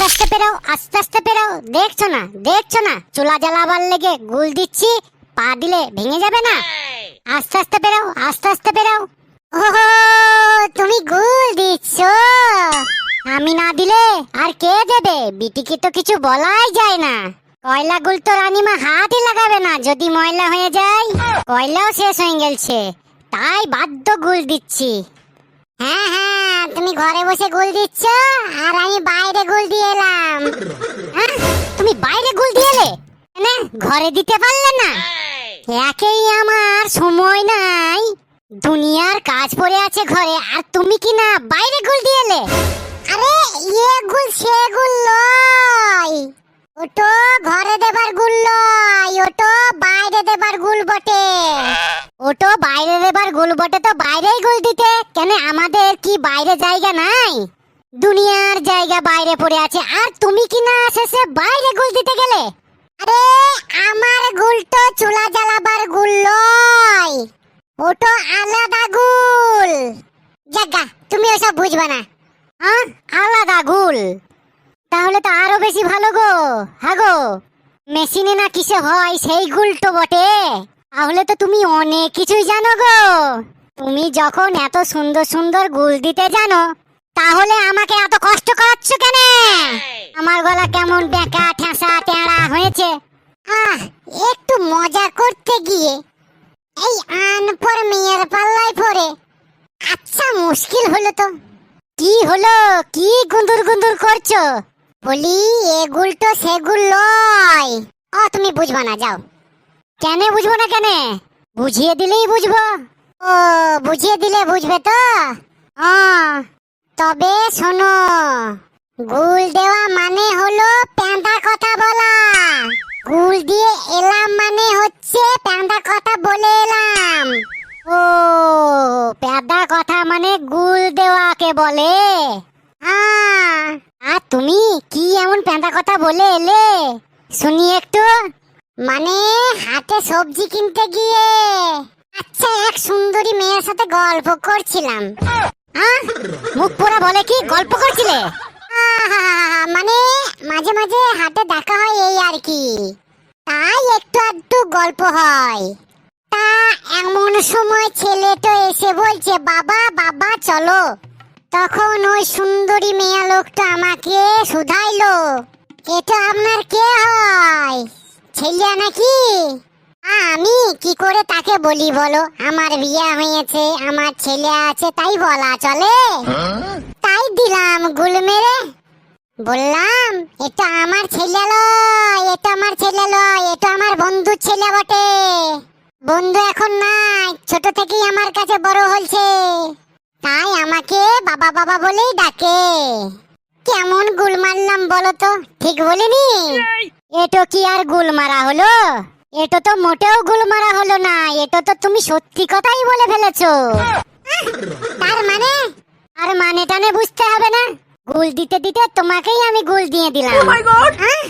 পেরাও আস্তে আস্তে পেরাও দেখছ না দেখছ না? চুলা জ্বালাবার লেগে গুল দিচ্ছি, পা দিলে ভেঙে যাবে না। আস্তে আস্তে পেরাও আস্তে আস্তে পেরাও ওহো, তুমি গুল দিচ্ছ। আমি না দিলে আর কে দেবে? বিটিকে তো কিছু বলাই যায় না। কয়লা গুল তো রানিমা হাতই লাগাবে না, যদি ময়লা হয়ে যায়। কয়লাও শেষ হয়ে গেছে তাই বাধ্য গুল দিচ্ছি। হ্যাঁ হ্যাঁ তুমি ঘরে বসে গুল দিচ্ছ, আর আমি বাইরে গুল দিয়ে এলাম। হ্যাঁ তুমি বাইরে গুল দিয়ে এলে? না ঘরে দিতে পারলে না? একেই আমার সময় নাই। দুনিয়ার কাজ পড়ে আছে ঘরে, আর তুমি কি না বাইরে গুল দিয়ে এলে? আরে ইয়ে গুল, সে গুল লয় ওটো ঘরে দেবার গুল লয় ওটো বাইরে দেবার গুল বটে। ওটো বাইরে দেবার গুল বটে তো বাইরেই গুল দিতে। কেন আমাদের কি বাইরে জায়গা নাই? দুনিয়ার জায়গা বাইরে পড়ে আছে, আর তুমি কি না শেষে বাইরে গুল দিতে গেলে? আরে, আমার গুল তো চুলা জ্বালাবার গুল লয় ওটো আলাদা গুল। জাগা, তুমি ওসব বুঝবে না। হ্যাঁ আলাদা গুল। তাহলে তো আরও বেশি ভালো গো। হ্যাঁ গো মেশিনে না কিসে হয় সেই গুলটো বটে। তাহলে তো তুমি অনেক কিছুই জানো গো। তুমি যখন এত সুন্দর সুন্দর গুল দিতে জানো, তাহলে আমাকে এত কষ্ট করাচ্ছ কেন? আমার গলা কেমন বেঁকা, ঠেসা, টেঁড়া হয়েছে। আহ, একটু মজা করতে গিয়ে এই আনপর মেয়ের পাল্লায় পড়ে। আচ্ছা মুশকিল হলো তো। কি হলো? কি গুন্দুর গুন্দুর করছ? বলি এগুল তো সেগুল লয় ও, তুমি বুঝবা না, যাও। কেন বুঝব না কেন? বুঝিয়ে দিলেই বুঝব। ও, বুঝিয়ে দিলে বুঝবে তো? তবে শোনো, গুল দেওয়া মানে হলো প্যাঁদা কথা বলা। গুল দিয়ে এলাম মানে হচ্ছে প্যাঁদা কথা বলে এলাম। ও প্যাদা কথা মানে গুল দেওয়াকে বলে। আর তুমি কি এমন প্যাঁদা কথা বলে এলে? শুনি একটু। মানে হাটে সবজি কিনতে গিয়ে আচ্ছা এক সুন্দরী মেয়ের সাথে গল্প করছিলাম। মুখ বলে কি? গল্প করছিলে? মানে মাঝে মাঝে হাটে দেখা হয় এই আর কি। তাই একটু একটু গল্প হয়। তা এমন সময় ছেলেটা এসে বলছে, বাবা বাবা, চলো। তখন ওই সুন্দরী মেয়া লোকটা আমাকে শুধাইলো। এটা আপনার কে হয়? ছেলে নাকি? আমি কি করে তাকে বলি বলো? আমার বিয়ে হয়েছে, আমার ছেলে আছে, তাই বলা চলে। তাই দিলাম গুল মেরে। বললাম, এটা আমার ছেলে লয়, এটা আমার ছেলে লয়, এটা আমার বন্ধুর ছেলে বটে। বন্ধু এখন নাই, ছোট থেকেই আমার কাছে বড় হয়েছে। তাই আমাকে বাবা বাবা বলেই ডাকে। কেমন গুল মারলাম বলো তো, ঠিক বলিনি? এটো কি আর গুল মারা হলো? এটো তো মোটেও গুল মারা হলো না এটো তো তুমি সত্যি কথাই বলে ফেলেছো। তার মানে? আর মানে টানে বুঝতে হবে না। গুল দিতে দিতে তোমাকেই আমি গুল দিয়ে দিলাম। আহ,